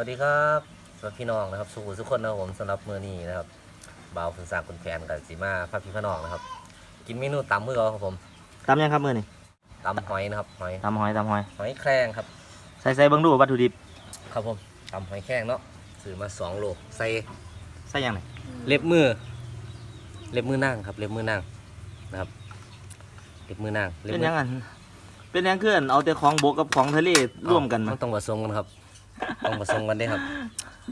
วัสดีครับสวัสดีพี่น้องนะครับสุขุมทุกคนนะครับผมสำหรับมื้อนี้นะครับบ่าวคุณสร้างคุณแฟนกับสีมาพาพี่พี่น้องนะครับ กินเมนูตำมือเราครับผมตำยังครับมือนี่ตำหอยนะครับหอยตำหอยตำหอยหอยแครงครับ ใส่ใส่เบิ้งดูวัตถุดิบครับผมตำหอยแครงเนาะซื้อมาสองโลใส่ใส่ยังไงเล็บมือ เล็บมือนั่งครับ เล็บมือนั่งนะครับ เล็บมือนั่งล็บเป็นมืยังไงเป็นยังคืออันเอาแต่ของบกกับของทะเลร่วมกันมัมานต้องผสมกันครับ ต้องผสมกันได้ครับ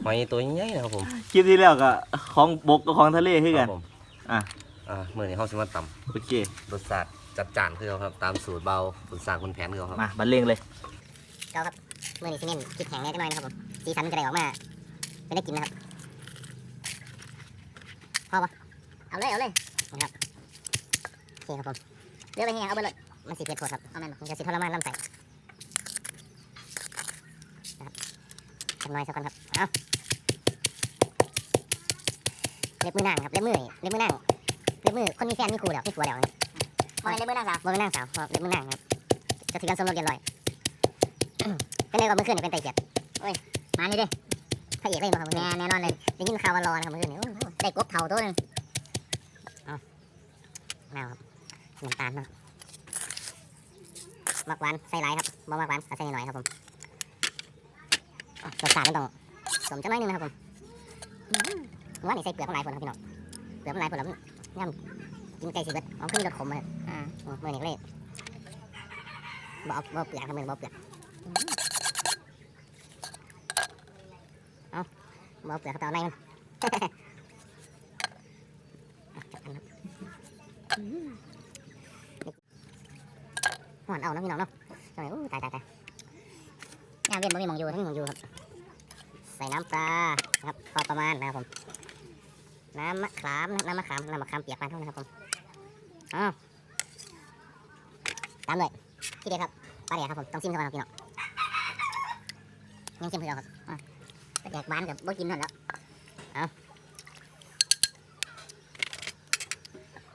หอยตัวใหญ่ๆนะครับผมคลิปที่แล้วก็ของบกกับของทะเลคือคกัรันบผมอะ อ่ามื้อนี้เฮาสิมาตำโอเครสชาติจัดจานคือเขาครับ ตามสูตรเบาคุณสร้างคุณแผนคือเขาครับ มาบรรเลงเลยเจ้าครับมื่อนี้ซีเมนพริกแห้งแน่จังหน่อยนะครับผมสีสันมันจะได้ออกมาเป็นได้กินนะครับพอปะเอาเลยเอาเลยนะครับโอเคครับผมเลือกไปเฮียเอาไปเลยมันสีเผ็ดโคตรครับเอาแม่นบ่มันจะสีทรมานลำไส้นะครับ จักหน่อยสักคนครับเอาเล็บมือนางครับเล็บมือนี่เล็บมือนางเล็บมือคนมีแฟนมีครูแล้วมีผัวแล้วบ่เป็นเล็บมือนางสาวบ่เป็นนางสาวครับเล็บมือนางครับจะถือกันสมรสเรียบร้อยเป็นไงกับเมื่อคืนนี่เป็นไตเกียรติโอ้ยมานี่เด้พระเอกเลยบ่ครับแน่แน่นอนเลยได้ยินข่าวว่ารอนะครับเมื่อคืนนี้โอ้โหได้กบเท่าตัวหนึงเอาเอาครับน้ำตาลเนาะมักหวานใส่หลายครับบ่มักหวานก็ใส่หน่อยครับผม อะรสชาติมันต้องสมจังหน่อยหนึงนะครับผมอื้อหือผมว่านี่ใส่เปลือกมันหลายคนครับพี่น้องเปลือกมันหลายคนแล้วมันย่ำกินไก่สิเบิดเอาขึ้นรสขมมาอ่าโอ้มื่อนี้ก็เลยบ่เอาบ่เอาเปลือกครับมือนี้บ่เอาเปลือกบเอาเปลือกเขาเตาในมันจับกันครับหอนเอาเนาะพี่น้องเนาะทำไมอู้ตายตายตายยามเวียนบ่มีหมองอยู่ทั้งมีหมองอยู่ครับใส่น้ำปลานะครับพอประมาณนะครับผมน้ำมะขามน้ำมะขามน้ำมะขามเปียกปาเท่านะครับผมอ้าวตามเลยที่เด็ดครับปลาเดียครับผมต้องชิมก่อนครับพี่น้องยังชิมเพื่อครับปลาแดกบ้านกับบ่กินนั่นแล้ว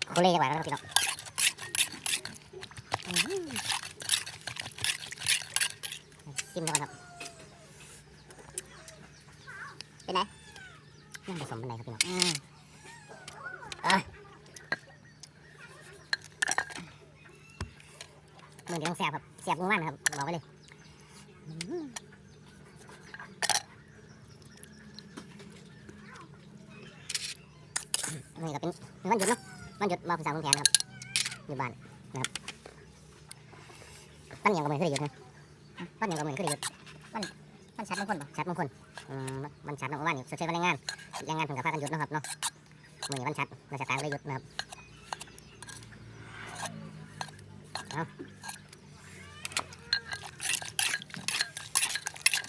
โคเล่จังหวแล้วครับพี่น้องชิมก่อนครับ เป็นไงยังผสมเป็นไงครับพี่น้องอืมเอ้ยมือเดียวต้องแสบครับแสบมือมันครับบอกไว้เลยอื้อหือนี่ก็เป็นวันหยุดเนาะมันหยุดมาภาษาคุณแผนครับอยู่บ้านนะครับตั้นยังกับมือขึ้นได้หยุดนะตั้นยังกับมือขึ้นได้หยุดมันมันชัดมงคลป่ะชัดมงคล มันชัดเนาะว่านี่เชื่อว่าแรงงานแรงงานถึงกับพากันหยุดนะครับเนาะมือนี้มันชัดราชการก็เลยหยุดนะครับเอา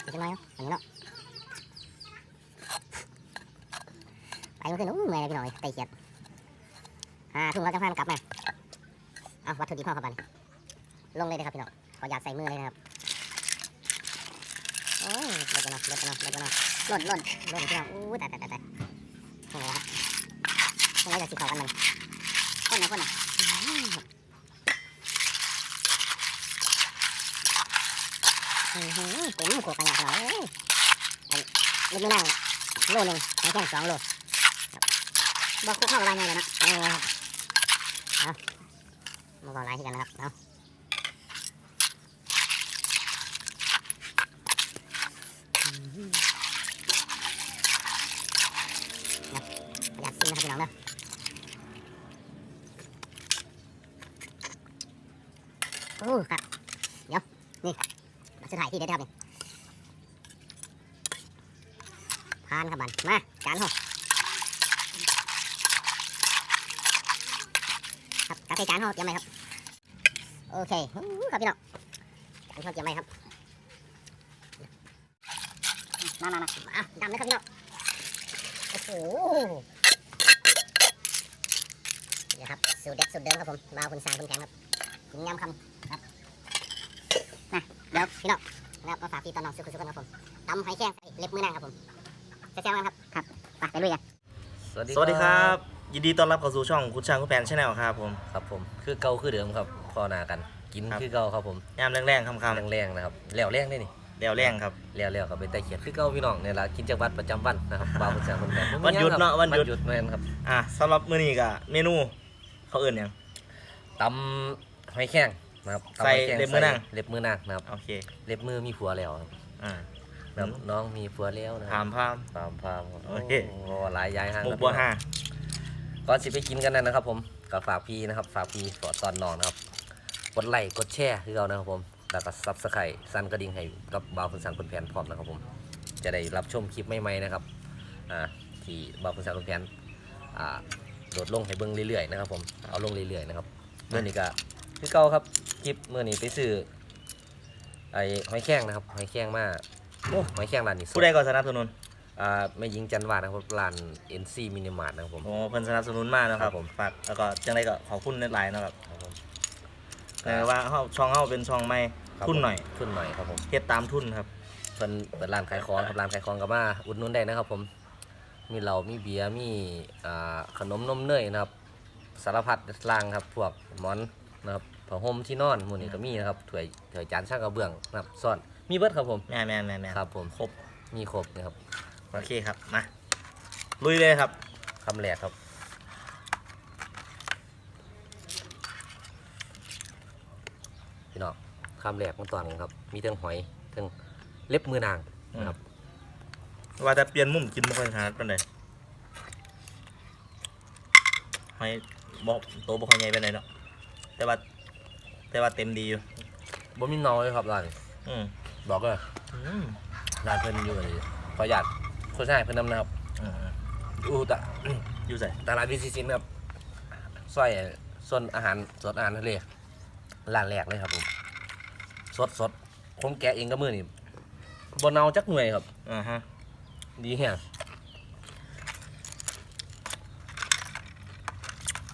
อีกจังหน่อยเนาะอันนี้เนาะไปเมื่อคืนอู้เมื่อยพี่หน่อยไตเขียดอ่าทุ่งเราจะพานกลับมาเอาวัตถุดิบเข้าครับบันลงเลยนะครับพี่น้องขออยากใส่มือเลยนะครับ โอ้ยเล็ดไปเนาะเล็ดไปเนาะเล็ดไปเนาะหล่นหล่นหล่นพี่น้องอู้ตายตายตายตายโอ้โหครับตรงนี้จะสีขาวกันมันคนนะคนนะอื้อหือเต็มโขกกันอย่างขนาดนี้อันลูกมือนั่งโลหนึ่งให้แค่สองโลบอกคุกเข้ากับใบไงเลยนะเออมาบอกลายที่กันนะครับเอาประหยัดซิมนะครับพี่น้องนะครับเนาสุดท้ายที่เด็ดครับนี่พานครับบัน มาจานห้องครับกาแฟจานห้องเตรียมไหมครั บโอเคอู้ครับพี่น้องจานห้องเตรียมไหมครับมามามาอะดำนะครับพี่น้องโอ้โหนี่ครับ สูตรเด็ดสูตรเดิมครับผมบาวคุณสายคุณแข็งครับกินยำคำครับนะเดี๋ยวพี่น้องนะครับมาฝากพี่ตอนน้องสุขุสุกันครับผมตำหอยแครงใส่เล็บมือนางครับผมแซ่บๆกันครับครับไปไปลุยกันสวัสดีสวัสดีครับ ยินดีต้อนรับเข้าสู่ช่องคุณช่างคุณแผนชาแนลครับผม ครับผมคือเก่าคือเดิมครับพอหนากัน กินครับ คือเก่าครับผมยามแรงๆค่ำแรงๆนะครับแล้วแรงได้นี่ๆแล้วแรงครับเลี้ยวๆก็ไปไต่เขียดคือเก่าพี่น้องเนี่ยละกิจวัตรประจำวันนะครับบ่าวคนแสนคนแก่วันหยุดเนาะวันหยุดแม่นครับอะสำหรับมื้อนี้ก็เมนู เขาเอื่นหยังตำหอยแข้งนะครับตำใส่หอยแข้งเล็บมือนางใส่เล็บมือนางนะครับ โอเคเล็บมือมีผัวแล้วครับอ่านะครับน้องมีผัวแล้วนะคถารับมพาม ตามพามโอเค โอ้หลายย้ายห้างหมูครับบัวห้า ก่อนสิไปกินกันนะนะครับ ผมก็ฝากพี่นะครับ ฝากพี่สอดตอนน้องนะครับ กดไลค์กดแชร์คือเรานะครับผม แล้วก็ซับสไครต์สั่นกระดิ่งให้กับบาวคุณสังคุณแผนพร้อมนะครับผม จะได้รับชมคลิปใหม่ๆนะครับ อ่าที่บาวคุณสังคุณแผนอ่า โดดลงให้เบิ่งเรื่อยๆนะครับ ผมเอาลงเรื่อยๆนะครับเมื่อนี้ก็คือเก่าครับคลิปเมื่อนี้ไปซื้อไอ้หอยแข้งนะครับหอยแข้งมาโอ้หอยแข้งร้านนี้สดผู้ใดก็สนับสนุนอ่าแม่ยิงจันวาดนะครับร้าน NC Mini Mart นะครับผม โอ้เพิ่นสนับสนุนมากนะคครัรับบผม ฝากแล้วก็จังไดก็ขอบคุณในไลน์นะครับครับผมแต่ว่าเฮาช่องเฮาเป็นช่องใหม่ครับทุนหน่อยทุนหน่อยครับผม เฮ็ดตามทุนครับ เพิ่นเปิดร้านขายของครับร้านขายของกับมาอุดหนุนได้นะครับผม มีเหล้ามีเบียร์มีอ่าขนมนมเนยนะครับ สารพัดล่างครับพวกหมอนนะครับผ้าห่มที่นอนหมู่นี้ก็มีนะครับถ้วยถ้วยจานช่างกระเบื้องนะครับซ่อนมีเบิดครับผมแม่แม่แม่แม่ครับผมครบมีครบนะครับโอเคครับมาลุยเลยครับคำแรกครับพี่น้องคำแรกของตอนกันครับ มีเทั้งหอยเทั้งเล็บมือนางนะครับ ว่าจะเปลี่ยนมุมกินบ่ค่อยถนัดปานใดให้บ่โตบ่ค่อยใหญ่ปานใดเนาะแต่ว่า แต่ว่าเต็มดีอยู่บ่มีน้อยครับร้านอืมบอกเลยอืมร้านเพิ่นอยู่ไอ้ขออนุญาตโฆษณาให้เพิ่นนำนะครับอืมอยู่ตะอยู่ใส่ตลาดวิซิซินครับซอยส่วนอาหารสดอาหารทะเลร้านแรกเลยครับผมสดสดผมแกะเองก็มือนี่บนเนาจักหน่วยครับอ่าฮะ ดีแฮง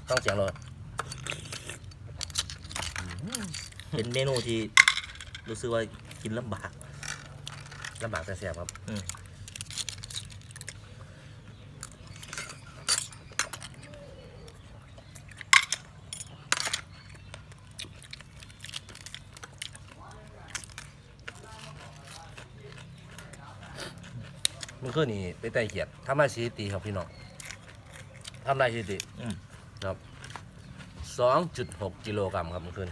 ต้องเสียงเลยเป็นเมนูที่รู้สึกว่ากินลำบากลำบากแต่เสียบครับ อืมมันคือนี่ไปไต่เขียดทำได้สถิติครับพี่น้องทำได้สถิติอืม ครับสองจุดหกกิโลกรัมครับมันขึ้น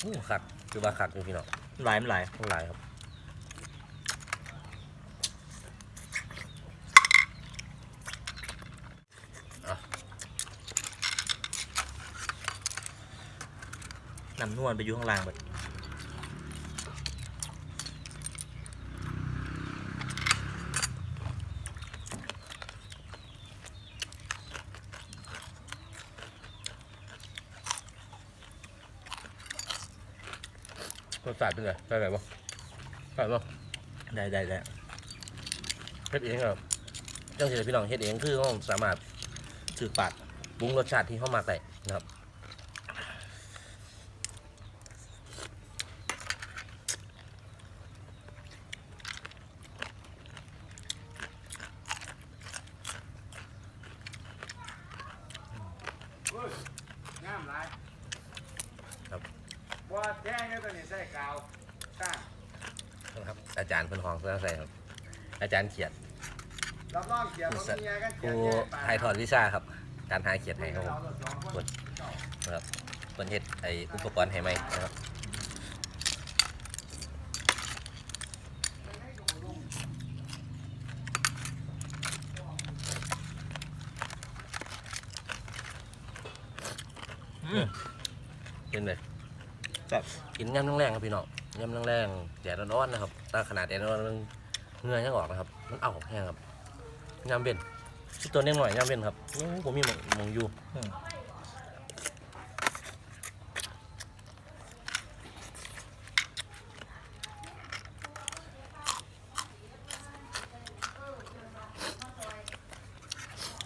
โอ้คักคือว่าคักอยู่พี่น้องหลายมันหลายทั้งหลายครับน้ำนวลไปอยู่ข้างล่างเบิด รสชาติเป็นไงใช่ไหมบ่ใช่บ่ได้ได้ได้เฮ็ดเองครับจังสิพี่น้องเฮ็ดเองคือเขาสามารถถือปากปรุงรสชาติที่เข้ามาแต่นะครับ งามหลาย ครับ บ่แจ้งเลยตัวนี้ใส่กาวสร้าง นะครับ อาจารย์เพิ่นห้องเพื่อใส่ครับ อาจารย์ เขียดรับรองเขียวบ่มียากันเขีผู้ยวแย่ปากถ่ายทอดวิชาครับ การหาเขียดให้ครับผมเราสองคนนะครับเพิ่นเฮ็ดไออุปกรณ์ให้ไหมนะครับเป็นเลยจับกินยำแรงๆครับพี่น้องยำแรงๆแดดร้อนๆนะครับถ้าขนาดแดดร้อนๆมันเหงื่อยังออกนะครับ มันเอาแห้งครับยำเบ็นตัวเล็กหน่อยยำเบ็นครับโอ้ผมมีหมองหมองอยู่อืม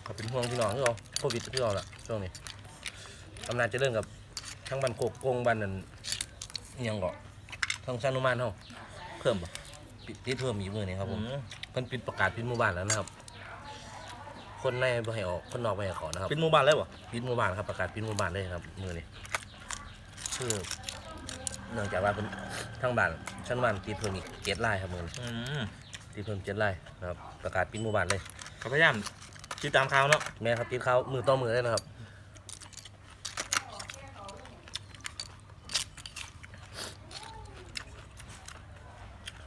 ก็เป็นห่วงพี่น้องที่เราโควิดที่เราล่ะช่วงนี้อำนาจเจะเรื่องกับทั้งบันโกกโกงบันนั่นอิหยังเก็ทั้งชานุมานเฮาเพิ่มบ่ปิดติดเพิ่มอีกมือนี่ครับผม อื มเพิ่นปิดประกาศปิดหมู่บ้านแล้วนะครับ คนในบ่ให้ออกคนนอกบ่ให้เขอนะครับ เป็นหมู่บ้านเลยบ่ปิดหมู่บ้านครับประกาศปิดหมู่บ้านเลยครับมือนี้คือเนื่องจากว่าเพิ่นทั้งบ้านชั้นบ้านตีเพิ่มอีกเจ็ดไร่ครับมึงอืมตีเพิ่มเจ็ดไร่นะครับประกาศปิดหมู่บ้านเลยก็พยายามติดตามข่าวเนาะแม่ครับติดข้าวมือต่อมือเลยนะครับ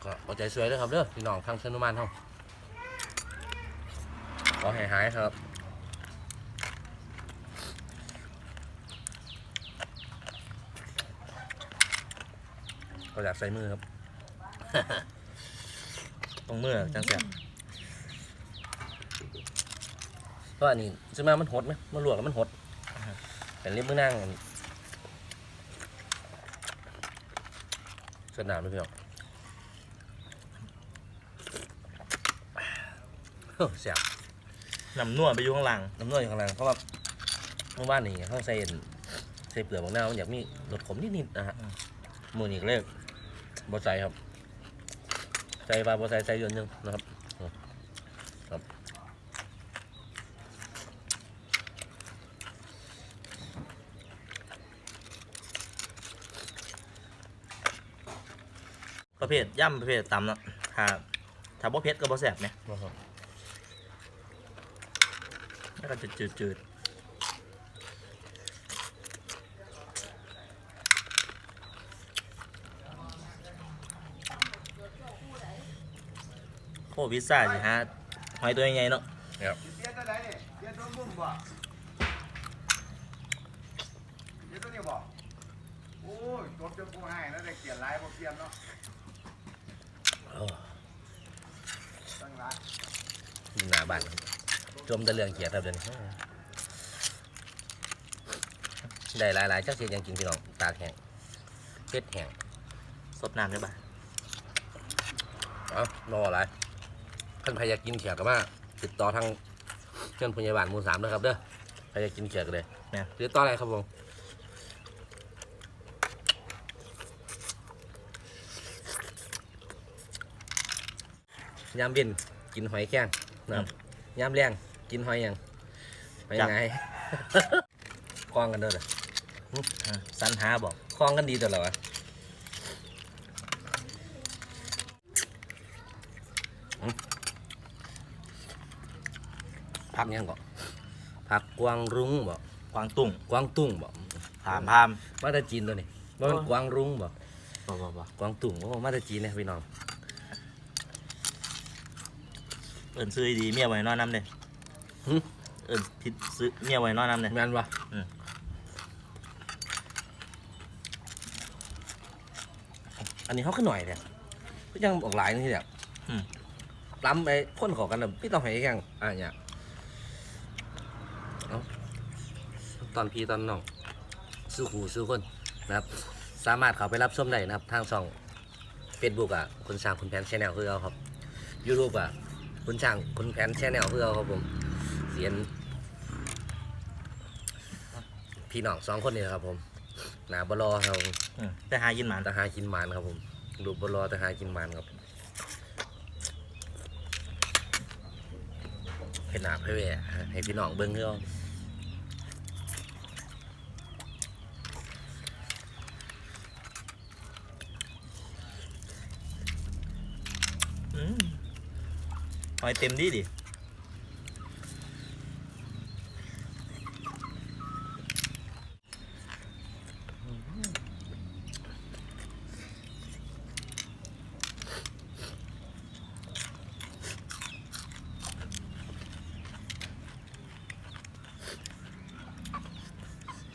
ก็ เอาใจสวยด้วยครับเด้อพี่น้องทางชนุมานเฮาขอให้หายครับก็อยากใส่มือครับ ตรงมือจังเสียเพราะอันนี้ซื้อมามันหดไหมมันลวกแล้วมันหดแต่ริบมือนั่งสนามเลยพี่น้อง เฮ้อเสียบนำนัวไปอยู่ข้างหลังน้ำนวดอยู่ข้างหล่างเพราะว่าเมื่อวานนี่เขาใส่เอ็นใส่เปลือกมะนาวมันอยากมีรสขมนิดๆนะฮะมือนี่ก็เลขบอใส่ครับ ใส่ปลาบอใส่ใส่เยอะนึงนะครับประเภทย่ำประเภทตำเนาะถ้าถ้าบ่เผ็ดก็บ่แซ่บเนี่ยนะครับ แล้วก็จะจืดๆโควิดซ่าสิฮะหอยตัวใหญ่ๆเนาะเปลี่ยนตัวไหนนี่เปลี่ยนตัวมุมบ่เปลี่ยนตัวนี้บ่โอ้ยจบจนกูให้แล้วได้เกียรติหลายบ่เปลี่ยนเนาะโอ้ตั้งหลายยิงหน้าบ้านครับ จมแตะเรื่องเกียรติครับเดี๋ยวนี้ได้หลายๆเจ้าเสียยังกินพี่น้องตากแห้งเพ็ดแห้งสดน้ำได้ป่ะเอ้ารออะไรท่านใครอยากกินเขียดก็มาติดต่อทางเพื่อนพยาบาลหมู่สามนะครับเด้อใครอยากกินเขียดก็เลยเนี่ยติดต่ออะไรครับผมยามเย็นกินหอยแข้งนะครับยามแรง กินหอยหยังหอยไง คล้องกันเด้อเด้ออ่าสันหาบอกคล้องกันดีตลอดวะอืมพักยังก่อนพักกวางรุ้งบ่กวางตุ้งกวางตุ้งบ่ถามพามมาแต่จีนตัวนี้ว่ามันโอ้กวางรุ้งบ่บ่บ่บ่กวางตุ้งโอ้มาแต่จีนเนี่ยพี่น้องเอิ้นซื้อดีๆเมียไว้นอนน้ำเด้ หึเอิ้นผิดซื้อเมียไว้นอนน้ำเด้แม่นบ่อืม อันนี้เขาขึ้นหน่อยเนี่ยก็ยังออกหลายนี่แหละอืมล้ำไปพ่นเขอกันแบบพี่ต้องให้แข่งอะเนี่ยเอาตอนพี่ตอนน้องสู้ขู่สู้คนนะครับ สามารถเข้าไปรับชมได้นะครับ ทางช่องเฟซบุ๊กอะคุณช่างคุณแผนชแนลคือเอาครับยูทูบอะคุณช่างคุณแผนชแนลคือเอาครับผมเสียนพี่น้องสองคนนี่นะครับ ผม หนาบลอครับผมอืมแต่หากินหมานแต่หากินหมันครับผมดูบลอแต่หากินหมันครับเห็นหนาให้แหวะให้พี่น้องเบิ้งเรื่องอืมหอยเต็มดีดิ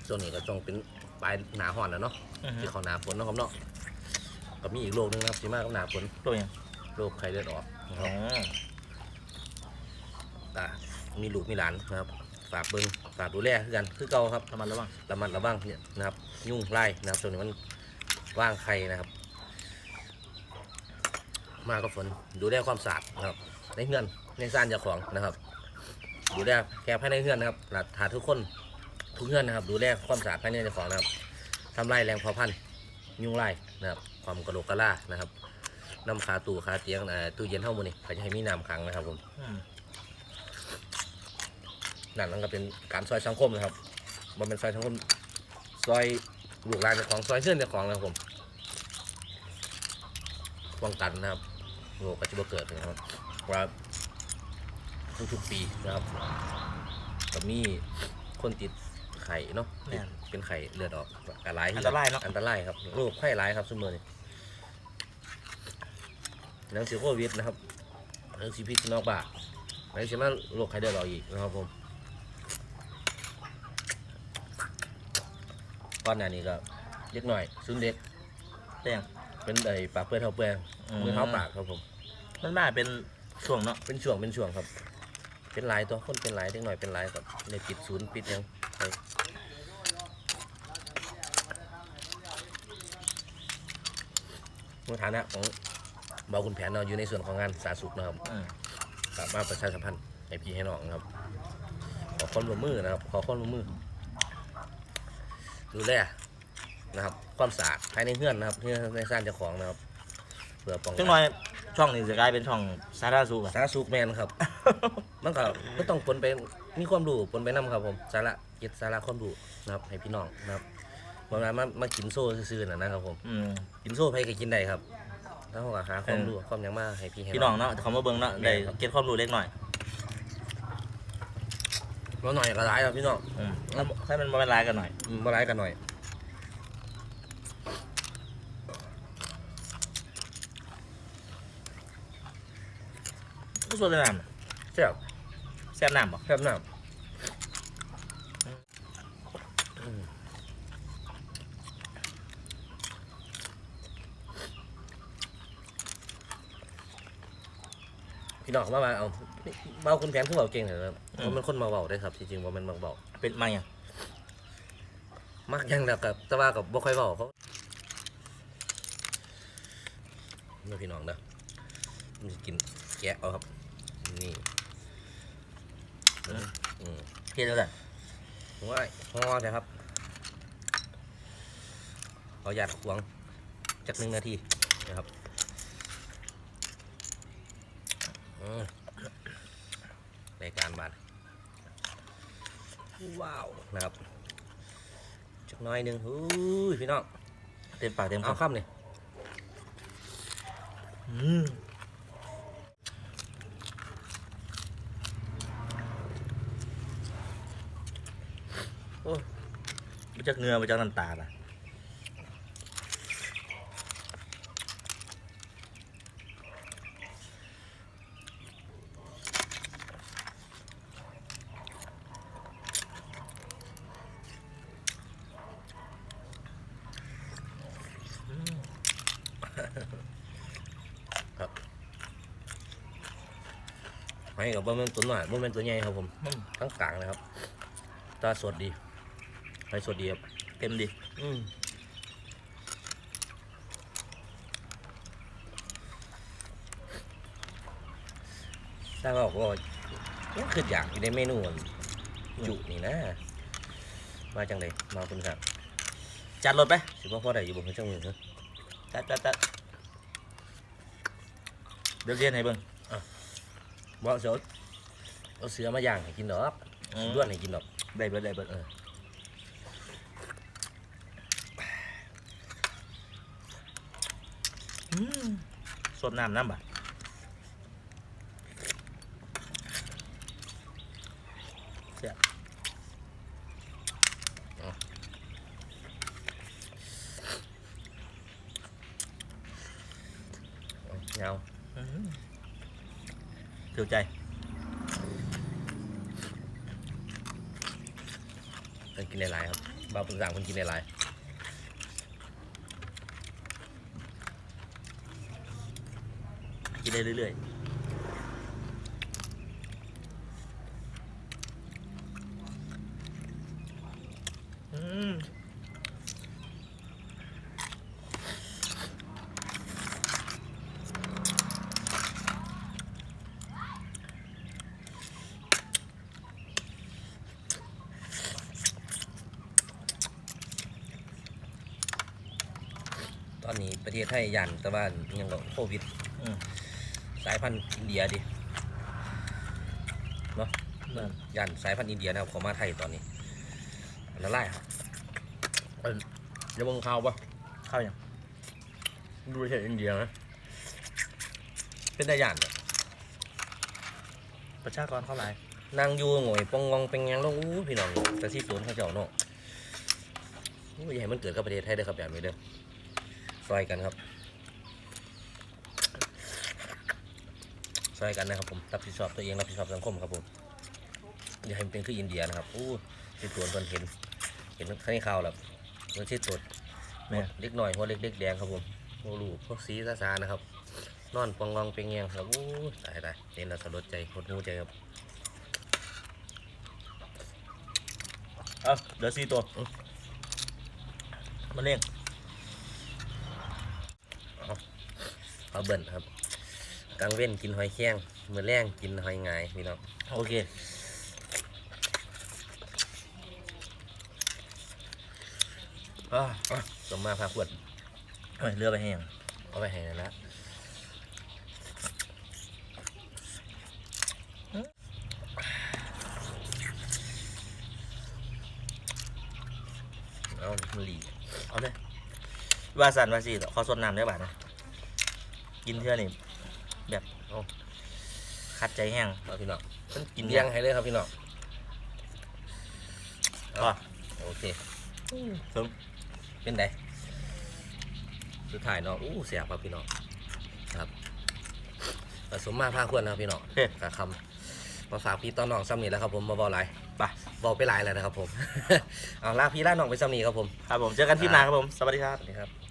ช่วงนี้ก็จงเป็นปลายหนาห่อนแล้วเนาะอือฮึ ที่เขาหนาฝนเนาะครับเนาะก็มีอีกโรคนึงนะครับที่มากกับหนาฝนตัวยังโรคไข้เลือดออกนะคอ๋รัอบอ่ามีลูกมีหลานนะครับฝากเบิ้งฝากดูแลคือกันคือเก่าครับ ระมัดระวังระมัดระวังเนี่ยนะครับยุ่งไล่นะครับช่วงนี้มันว่างไข่นะครับ มากับฝนดูแลความสะอาดนะครับ ในเฮือนในซ่านเจ้าของนะครับ ดูแลแค่ภายในเฮือนนะครับหลักฐานทุกคนทุกเฮือนนะครับ ดูแลความสะอาดภายในเจ้าของนะครับ ทำลายแรงเผาพันธุ์ยุ่งไล่นะครับความกระโหลกกระล่านะครับน้ำคาตู้คาเตียงเอ่อตู้เย็นเท่ามือนี่ก็จะให้มีน้ำขังนะครับผมอืมนั่นมันก็เป็นการซอยสังคมนะครับมันเป็นซอยสังคมซอยลูกหลานเจ้าของซอยเพื่อนเจ้าของนะครับผมป้องกันนะครับโรคก็จะบ่เกิดนะครับเพราะว่าทุกๆปีนะครับก็มีคนติด ไข่เนาะแม่น เป็นไข่เลือดออกอันตรายอันตรายเนาะ อันตรายครับโรคไข้ร้ายครับซุมเมอร์นี่หนังสือโควิดนะครับหนังสือพิษนอกบ้านหนังสือมาโรคไข้เลือดออกอีกนะครับผมก้อนหน้านี้ก็เล็กหน่อยซุนเด็กแต่ยัง เป็นไอ้ปากเปื้อนเท้าเปื้อนอืม มือเท้าปากครับผม มันมาเป็นช่วงเนาะเป็นช่วงเป็นช่วงครับ เป็นหลายตัวคนเป็นหลายเล็กหน่อยเป็นหลายครับเลยปิดศูนย์ปิดหยัง ไปในฐานะของเบาคุณแผนเราะอยู่ในส่วนของงานสาธารณสุขนะครับอืมสามารถประชาสัมพันธ์ให้พี่ให้น้องนะครับ ขอความร่วมมือนะครับ ขอความร่วมมือ ดูแลนะครับ ความสะอาดภายในเฮือนนะครับเฮือนในซ่านเจ้าของนะครับเพื่อป้องกัจังหน่อยช่องนี้จะกลายเป็นช่องสาธารณสุขอะสาธารณสุขแมนครับ มันก็ก็ต้องปนไปมีความรู้ปนไปนํครับผมสาระเก็ดสาระความรู้นะครับ ให้พี่น้องนะครับบางงานมามากินโซ่ซื่อๆน่ะนะครับผม อืม กินโซ่ไผก็กินได้ครับ แล้วเราก็หาความรู้ความหยังมาให้พี่ให้พี่น้องเนาะเขามาเบิ่งเนาะได้เก็บความรู้เล็กหน่อยเราหน่อยก็หลายครับพี่น้องอืมแล้วให้มันมาเป็นลายกันหน่อย อืมมาหลายกันหน่อยผู้ส่วนเลยน้ แซ่บำแซ่บน้ำบ่แซ่บน้ำพี่น้องมาว่าเอาเบาคุณแผนผู้เบาเก่งเหรอครับว่ามันคนมาเบาได้ครับจริงๆว่ามันมาเบาเป็นมาอย่างมักยังแล้วกับแต่ว่ากับบ่ค่อยเบาเขาเมื่อพี่น้องเด้อมันจะกินแกะเอาครับ นี่อืม เพี้ยนแล้วแต่ผมว่าห่อนะครับขอหยาดขวางจักหนึ่งนาทีนะครับอืมรายการบานว้าวนะครับจักหน้อยหนึ่งอุ้ยพี่น้องเต็มปากเต็มเอาคำคำเลยอืม มาจากเนื้อมาจากน้ำตาลอะไม่กับบ่แมันตัวหน่อยบ่แมันตัวใหญ่ครับผมอืมทั้งกลางนะครับ ตาสดดี ไฟสดดีครับเต็มดีอืมถ้าบอกว่ายังคืออยากอยู่ในเมนูอันจุนี่นะ มาจังเลยมาคุณครับ จัดรถไปสิบ่พอได้อยู่บนจังมือเนอะจัดจัดจัดเดี๋ยวเรียนให้เบิ่งบ่เอาเสือเอาเสือมาย่างให้กินดอกอืมด้วนให้กินดอกได้เบิดได้เบิดเออ อืม สดน้ำน้ำบ่ะเสียเอาเงาอืมถือใจเพิ่นกินหลายๆครับบ่าวเพิ่นสั่งเพิ่นกินหลายๆ กินได้เรื่อยๆ อืมตอนนี้ประเทศไทยยันแต่ว่ายังก็โควิด อืม สายพันธุ์อินเดียดิเนาะนั่นยันสายพันธุ์อินเดียนะครับเขามาไทยตอนนี้ละลายครับเอิ่นเดี๋ยวมึงข่าวปะเข้ายังดูประเทศอินเดียนะเป็นตาย่านเนี่ยประชากรเข้าหลายนั่งอยู่โง่อยปองงองเป็นหยังแล้วอู้พี่น้องแต่ที่สวนเขาเจ้าเนาะโอ้ยอย่าให้มันเกิดกับประเทศไทยเด้อครับแบบนี้เด้อซอยกันครับ ซอยกันนะครับผมรับผิดชอบตัวเองรับผิดชอบสังคมครับผมอย่าให้มันเป็นคืออินเดียนะครับอู้ที่สวนเพิ่นเห็น เห็นข้างในข่าวแล้วมันชื่อตดแม่เล็กหน่อยหัวเล็กเล็กแดงครับผมโมลูพวกสีซาซานะครับ นอนปองงองเป็นเงียงครับอู้ตายตายเห็นแล้วสลดใจหดหูใจครับเอ้าเหลือสี่ตัวมาเลี้ยงเอาเบิ่นครับ กลางเว้นกินหอยแข้งมือแรงกินหอยงายพี่น้องโอเคอ้าวอะสมมาพาขวดเฮ้ยเรือไปแห้งเอาไปให้นั่นละเอามันหลีเอาเลยว่าสันว่าสิขอสดน้ำได้บ้านะกินเท่านี่แบบโอ้ คัดใจแห้งเอาพี่น้องมันกิกินนเลี้เลี้ยยงงให้เลยครับพี่น้องก็โอเคถึงเป็นไงสุดท้ายเนาะอู้เสียบครับพี่น้องครับผสมมาพาควรนะครับพี่น้องโอเคกะคำมาฝากพี่ต้อนน้องซ้ำนี่แหล้วครับผมมาบอกหลายไปบอกไปหลายแล้วนะครับผมเอาลาพี่ลาน้องไปซ้ำนี่ครับผมครับผมเจอกันที่หนาครับผมสวัสดีครับสวัสดีครับ